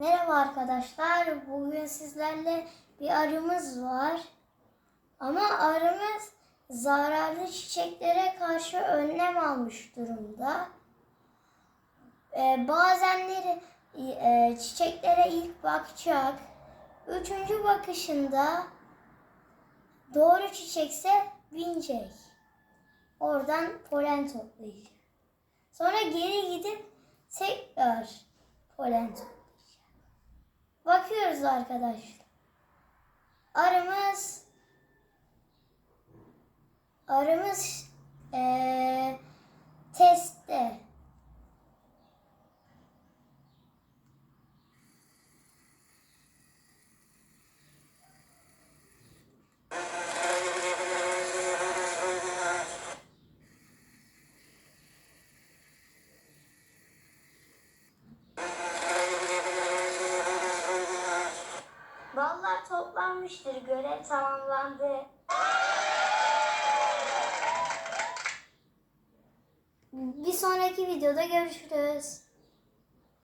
Merhaba arkadaşlar. Bugün sizlerle bir arımız var. Ama arımız zararlı çiçeklere karşı önlem almış durumda. Ee, bazenleri e, çiçeklere ilk bakacak. Üçüncü bakışında doğru çiçekse binecek. Oradan polen toplayacak. Sonra geri gidip tekrar polen toplayacak. Bakıyoruz arkadaşlar. Arımız arımız eee Ballar toplanmıştır. Görev tamamlandı. Bir sonraki videoda görüşürüz.